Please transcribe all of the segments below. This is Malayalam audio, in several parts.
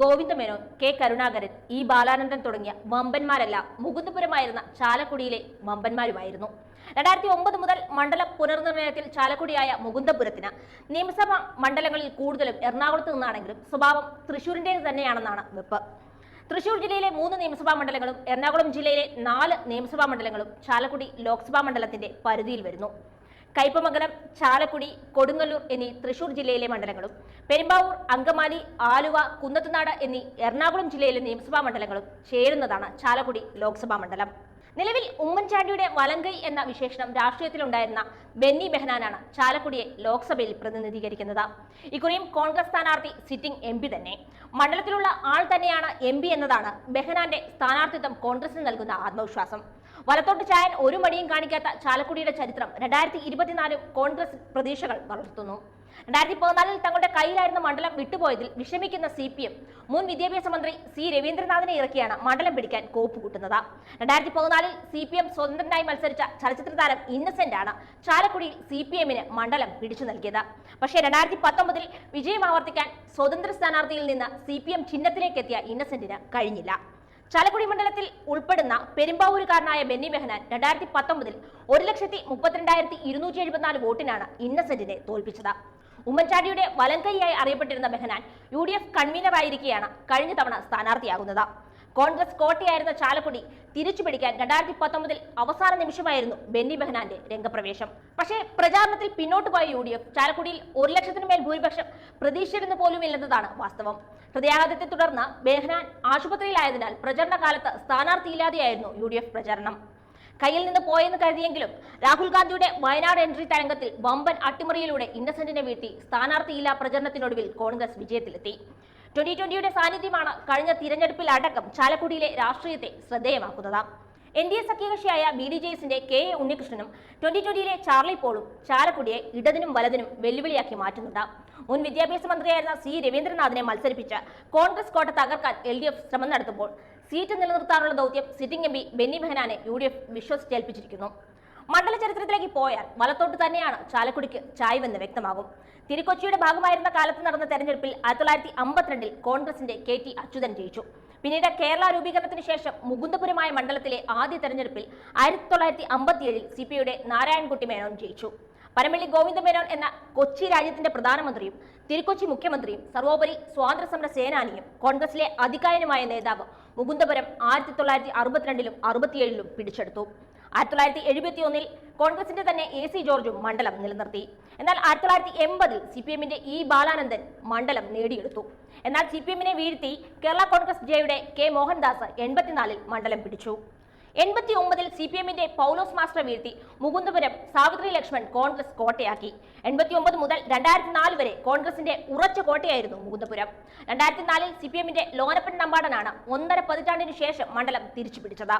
ഗോവിന്ദമേനോൻ കെ കരുണാകരൻ ഇ ബാലാനന്ദൻ തുടങ്ങിയ വമ്പന്മാരെല്ലാം മുകുന്ദപുരമായിരുന്ന ചാലക്കുടിയിലെ വമ്പന്മാരുമായിരുന്നു. രണ്ടായിരത്തി ഒമ്പത് മുതൽ മണ്ഡല പുനർനിർണയത്തിൽ ചാലക്കുടിയായ മുകുന്ദപുരത്തിന് നിയമസഭാ മണ്ഡലങ്ങളിൽ കൂടുതലും എറണാകുളത്ത് നിന്നാണെങ്കിലും സ്വഭാവം തൃശൂരിന്റെ തന്നെയാണെന്നാണ് വെപ്പ്. തൃശൂർ ജില്ലയിലെ മൂന്ന് നിയമസഭാ മണ്ഡലങ്ങളും എറണാകുളം ജില്ലയിലെ നാല് നിയമസഭാ മണ്ഡലങ്ങളും ചാലക്കുടി ലോക്സഭാ മണ്ഡലത്തിന്റെ പരിധിയിൽ വരുന്നു. കയ്പമംഗലം ചാലക്കുടി കൊടുങ്ങല്ലൂർ എന്നീ തൃശൂർ ജില്ലയിലെ മണ്ഡലങ്ങളും പെരുമ്പാവൂർ അങ്കമാലി ആലുവ കുന്നത്തുനാട് എന്നീ എറണാകുളം ജില്ലയിലെ നിയമസഭാ മണ്ഡലങ്ങളും ചേരുന്നതാണ് ചാലക്കുടി ലോക്സഭാ മണ്ഡലം. നിലവിൽ ഉമ്മൻചാണ്ടിയുടെ വലങ്കൈ എന്ന വിശേഷണം രാഷ്ട്രീയത്തിലുണ്ടായിരുന്ന ബെന്നി ബെഹനാനാണ് ചാലക്കുടിയെ ലോക്സഭയിൽ പ്രതിനിധീകരിക്കുന്നത്. ഇക്കുറിയും കോൺഗ്രസ് സ്ഥാനാർത്ഥി സിറ്റിംഗ് എം പി തന്നെ. മണ്ഡലത്തിലുള്ള ആൾ തന്നെയാണ് എം എന്നതാണ് ബെഹനാന്റെ സ്ഥാനാർത്ഥിത്വം കോൺഗ്രസിന് നൽകുന്ന ആത്മവിശ്വാസം. വലത്തോട്ട് ചായൻ ഒരു മടിയും കാണിക്കാത്ത ചാലക്കുടിയുടെ ചരിത്രം രണ്ടായിരത്തി ഇരുപത്തിനാലും കോൺഗ്രസ് പ്രതീക്ഷകൾ വളർത്തുന്നു. രണ്ടായിരത്തി പതിനാലിൽ തങ്ങളുടെ കയ്യിലായിരുന്ന മണ്ഡലം വിട്ടുപോയതിൽ വിഷമിക്കുന്ന സി പി എം മുൻ വിദ്യാഭ്യാസ മന്ത്രി സി രവീന്ദ്രനാഥിനെ ഇറക്കിയാണ് മണ്ഡലം പിടിക്കാൻ കോപ്പ് കൂട്ടുന്നത്. രണ്ടായിരത്തി പതിനാലിൽ സി പി എം സ്വതന്ത്രനായി മത്സരിച്ച ചലച്ചിത്ര താരം ഇന്നസെന്റ് ആണ് ചാലക്കുടിയിൽ സി പി എമ്മിന് മണ്ഡലം പിടിച്ചു നൽകിയത്. പക്ഷേ രണ്ടായിരത്തി പത്തൊമ്പതിൽ വിജയം ആവർത്തിക്കാൻ സ്വതന്ത്ര സ്ഥാനാർത്ഥിയിൽ നിന്ന് സി പി എം ചിഹ്നത്തിലേക്ക് എത്തിയ ഇന്നസെന്റിന് കഴിഞ്ഞില്ല. ചാലക്കുടി മണ്ഡലത്തിൽ ഉൾപ്പെടുന്ന പെരുമ്പാവൂരുകാരനായ ബെന്നി മെഹനാൻ രണ്ടായിരത്തി പത്തൊമ്പതിൽ ഒരു ലക്ഷത്തി മുപ്പത്തിരണ്ടായിരത്തി ഇരുന്നൂറ്റി എഴുപത്തിനാല് വോട്ടിനാണ് ഇന്നസെന്റിനെ തോൽപ്പിച്ചത്. ഉമ്മൻചാണ്ടിയുടെ വലങ്കൈയായി അറിയപ്പെട്ടിരുന്ന മെഹനാൻ യു ഡി എഫ് കൺവീനറായിരിക്കെയാണ് കഴിഞ്ഞ തവണ സ്ഥാനാർത്ഥിയാകുന്നത്. കോൺഗ്രസ് കോട്ടയായിരുന്ന ചാലക്കുടി തിരിച്ചുപിടിക്കാൻ രണ്ടായിരത്തി പത്തൊമ്പതിൽ അവസാന നിമിഷമായിരുന്നു ബെന്നി ബെഹനാന്റെ രംഗപ്രവേശം. പക്ഷേ പ്രചാരണത്തിൽ പിന്നോട്ട് പോയ യു ഡി എഫ് ചാലക്കുടിയിൽ ഒരു ലക്ഷത്തിനു മേൽ ഭൂരിപക്ഷം പ്രതീക്ഷിച്ചിരുന്നു പോലും ഇല്ലെന്നതാണ് വാസ്തവം. ഹൃദയാഘാതത്തെ തുടർന്ന് ബെഹനാൻ ആശുപത്രിയിലായതിനാൽ പ്രചരണ കാലത്ത് സ്ഥാനാർത്ഥിയില്ലാതെയായിരുന്നു യു ഡി എഫ് പ്രചരണം. കയ്യിൽ നിന്ന് പോയെന്ന് കരുതിയെങ്കിലും രാഹുൽ ഗാന്ധിയുടെ വയനാട് എൻട്രി തരംഗത്തിൽ വമ്പൻ അട്ടിമറിയിലൂടെ ഇന്നസെന്റിനെ വീഴ്ത്തി സ്ഥാനാർത്ഥിയില്ലാ പ്രചരണത്തിനൊടുവിൽ കോൺഗ്രസ് വിജയത്തിലെത്തി. ട്വന്റി ട്വന്റിയുടെ സാന്നിധ്യമാണ് കഴിഞ്ഞ തിരഞ്ഞെടുപ്പിൽ അടക്കം ചാലക്കുടിയിലെ രാഷ്ട്രീയത്തെ ശ്രദ്ധേയമാക്കുന്നത്. എൻ ഡി എ സഖ്യകക്ഷിയായ ബി ഡി ജെ എസിന്റെ കെ എ ഉണ്ണികൃഷ്ണനും ട്വന്റി ട്വന്റിയിലെ ചാർലി പോളും ചാലക്കുടിയെ ഇടതിനും വലതിനും വെല്ലുവിളിയാക്കി മാറ്റുന്നുണ്ട്. മുൻ വിദ്യാഭ്യാസ മന്ത്രിയായിരുന്ന സി രവീന്ദ്രനാഥിനെ മത്സരിപ്പിച്ച് കോൺഗ്രസ് കോട്ട തകർക്കാൻ എൽ ഡി എഫ് ശ്രമം നടത്തുമ്പോൾ സീറ്റ് നിലനിർത്താനുള്ള ദൗത്യം സിറ്റിംഗ് എം പി ബെന്നി മെഹനാനെ യു ഡി എഫ് വിശ്വസിച്ചേൽപ്പിച്ചിരിക്കുന്നു. മണ്ഡല ചരിത്രത്തിലേക്ക് പോയാൽ വലത്തോട്ട് തന്നെയാണ് ചാലക്കുടിക്ക് ചായ്വെന്ന് വ്യക്തമാകും. തിരുക്കൊച്ചിയുടെ ഭാഗമായിരുന്ന കാലത്ത് നടന്ന തെരഞ്ഞെടുപ്പിൽ ആയിരത്തി തൊള്ളായിരത്തി അമ്പത്തിരണ്ടിൽ കോൺഗ്രസിന്റെ കെ ടി അച്യുതൻ ജയിച്ചു. പിന്നീട് കേരള രൂപീകരണത്തിന് ശേഷം മുകുന്ദപുരമായ മണ്ഡലത്തിലെ ആദ്യ തെരഞ്ഞെടുപ്പിൽ ആയിരത്തി തൊള്ളായിരത്തി അമ്പത്തിയേഴിൽ സി പി നാരായൺകുട്ടി മേനോൻ ജയിച്ചു. പരമള്ളി ഗോവിന്ദ മേനോൻ എന്ന കൊച്ചി രാജ്യത്തിന്റെ പ്രധാനമന്ത്രിയും തിരുക്കൊച്ചി മുഖ്യമന്ത്രിയും സർവോപരി സ്വാതന്ത്ര്യ സമര സേനാനിയും കോൺഗ്രസിലെ അധികായനുമായ നേതാവ് മുകുന്ദപുരം ആയിരത്തി തൊള്ളായിരത്തി അറുപത്തിരണ്ടിലും അറുപത്തിയേഴിലും പിടിച്ചെടുത്തു. ആയിരത്തി തൊള്ളായിരത്തി എഴുപത്തി ഒന്നിൽ കോൺഗ്രസിന്റെ തന്നെ എ സി ജോർജും മണ്ഡലം നിലനിർത്തി. എന്നാൽ ആയിരത്തി തൊള്ളായിരത്തി എൺപതിൽ സി പി എമ്മിന്റെ ഇ ബാലാനന്ദൻ മണ്ഡലം നേടിയെടുത്തു. എന്നാൽ സി പി എമ്മിനെ വീഴ്ത്തി കേരള കോൺഗ്രസ് ജെയുടെ കെ മോഹൻദാസ് എൺപത്തിനാലിൽ മണ്ഡലം പിടിച്ചു. എൺപത്തി ഒമ്പതിൽ സി പി എമ്മിന്റെ പൗലോസ് മാസ്റ്റർ വീഴ്ത്തി. മുകുന്ദപുരം സാവിത്രി ലക്ഷ്മൺ കോൺഗ്രസ് കോട്ടയാക്കി. എൺപത്തി ഒമ്പത് മുതൽ രണ്ടായിരത്തി നാല് വരെ കോൺഗ്രസിന്റെ ഉറച്ച കോട്ടയായിരുന്നു മുകുന്ദപുരം. രണ്ടായിരത്തി നാലിൽ സി പി എമ്മിന്റെ ലോനപ്പൻ നമ്പാടനാണ് ഒന്നര പതിറ്റാണ്ടിനു ശേഷം മണ്ഡലം തിരിച്ചു പിടിച്ചത്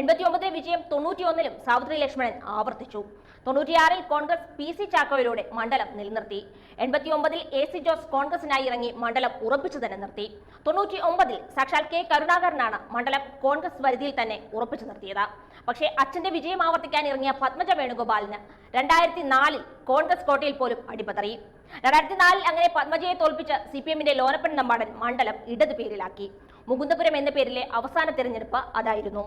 എൺപത്തി ഒമ്പതിലെ വിജയം തൊണ്ണൂറ്റിയൊന്നിലും സാവിത്രി ലക്ഷ്മണൻ ആവർത്തിച്ചു. തൊണ്ണൂറ്റിയാറിൽ കോൺഗ്രസ് പി സി ചാക്കോയിലൂടെ മണ്ഡലം നിലനിർത്തി. എൺപത്തി ഒമ്പതിൽ എ സി ജോസ് കോൺഗ്രസിനായി ഇറങ്ങി മണ്ഡലം ഉറപ്പിച്ചു തന്നെ നിർത്തി. തൊണ്ണൂറ്റി ഒമ്പതിൽ സാക്ഷാൽ കെ കരുണാകരനാണ് മണ്ഡലം കോൺഗ്രസ് പരിധിയിൽ തന്നെ ഉറപ്പിച്ചു നിർത്തിയത്. പക്ഷേ അച്ഛന്റെ വിജയം ആവർത്തിക്കാൻ ഇറങ്ങിയ പത്മജ വേണുഗോപാലിന് രണ്ടായിരത്തി നാലിൽ കോൺഗ്രസ് കോട്ടയിൽ പോലും അടിപതറി. രണ്ടായിരത്തി നാലിൽ അങ്ങനെ പത്മജയെ തോൽപ്പിച്ച സി പി എമ്മിന്റെ ലോനപ്പൻ നമ്പാടൻ മണ്ഡലം ഇടത് പേരിലാക്കി. മുകുന്ദപുരം എന്ന പേരിലെ അവസാന തെരഞ്ഞെടുപ്പ് അതായിരുന്നു.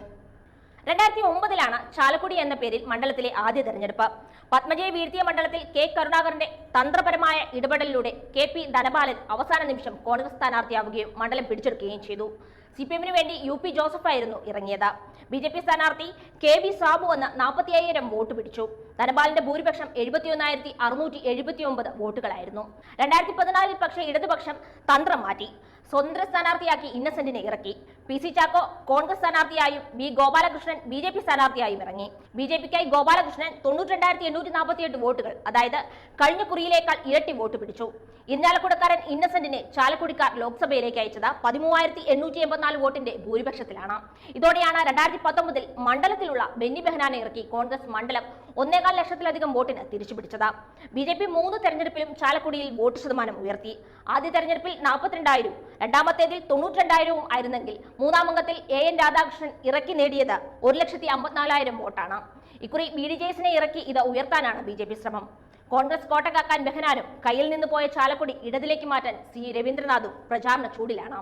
രണ്ടായിരത്തി ഒമ്പതിലാണ് ചാലക്കുടി എന്ന പേരിൽ മണ്ഡലത്തിലെ ആദ്യ തെരഞ്ഞെടുപ്പ്. പത്മജയെ വീഴ്ത്തിയ മണ്ഡലത്തിൽ കെ കരുണാകരന്റെ തന്ത്രപരമായ ഇടപെടലിലൂടെ കെ പി ധനപാലൻ അവസാന നിമിഷം കോൺഗ്രസ് സ്ഥാനാർത്ഥിയാവുകയും മണ്ഡലം പിടിച്ചെടുക്കുകയും ചെയ്തു. സി പി എമ്മിന് വേണ്ടി യു പി ജോസഫായിരുന്നു ഇറങ്ങിയത്. ബി ജെ പി സ്ഥാനാർത്ഥി കെ വി സാബു എന്ന നാൽപ്പത്തി അയ്യായിരം വോട്ട് പിടിച്ചു. ധനപാലിന്റെ ഭൂരിപക്ഷം എഴുപത്തിയൊന്നായിരത്തി അറുന്നൂറ്റി എഴുപത്തി ഒമ്പത് വോട്ടുകളായിരുന്നു. രണ്ടായിരത്തി പതിനാലിൽ പക്ഷേ ഇടതുപക്ഷം തന്ത്രം മാറ്റി. സ്വതന്ത്ര സ്ഥാനാർത്ഥിയാക്കി ഇന്നസെന്റിനെ ഇറക്കി. P C Chacko Congress സ്ഥാനാർത്ഥിയായും B Gopalakrishnan B J P സ്ഥാനാർത്ഥിയായും ഇറങ്ങി. ബി ജെ പിക്കായി ഗോപാലകൃഷ്ണൻ തൊണ്ണൂറ്റി രണ്ടായിരത്തി എണ്ണൂറ്റി നാൽപ്പത്തി എട്ട് വോട്ടുകൾ. അതായത് കഴിഞ്ഞ കുറിയിലേക്കാൾ ഇരട്ടി വോട്ട് പിടിച്ചു. ഇന്നാലക്കുടക്കാരൻ ഇന്നസെന്റിനെ ചാലക്കുടിക്കാർ ലോക്സഭയിലേക്ക് അയച്ചത് പതിമൂവായിരത്തി എണ്ണൂറ്റി എൺപത്തിനാല് വോട്ടിന്റെ ഭൂരിപക്ഷത്തിലാണ്. ഇതോടെയാണ് രണ്ടായിരത്തി പത്തൊമ്പതിൽ മണ്ഡലത്തിലുള്ള ബെന്നി ബെഹനാനെ ഇറക്കി കോൺഗ്രസ് മണ്ഡലം ഒന്നേകാൽ ലക്ഷത്തിലധികം വോട്ടിന് തിരിച്ചുപിടിച്ചത്. ബി ജെ പി മൂന്ന് തെരഞ്ഞെടുപ്പിലും ചാലക്കുടിയിൽ വോട്ട് ശതമാനം ഉയർത്തി. ആദ്യ തെരഞ്ഞെടുപ്പിൽ നാൽപ്പത്തിരണ്ടായിരവും രണ്ടാമത്തേതിൽ തൊണ്ണൂറ്റിരണ്ടായിരവും ആയിരുന്നെങ്കിൽ മൂന്നാമംഗത്തിൽ എ എൻ രാധാകൃഷ്ണൻ ഇറക്കി നേടിയത് ഒരു ലക്ഷത്തി അമ്പത്തിനാലായിരം വോട്ടാണ്. ഇക്കുറി ബി ഡി ജെസിനെ ഇറക്കി ഇത് ഉയർത്താനാണ് ബി ജെ പി ശ്രമം. കോൺഗ്രസ് കോട്ട കാക്കാൻ ബെഹനാനും കയ്യിൽ നിന്ന് പോയ ചാലക്കുടി ഇടതിലേക്ക് മാറ്റാൻ സി രവീന്ദ്രനാഥും പ്രചാരണ ചൂടിലാണ്.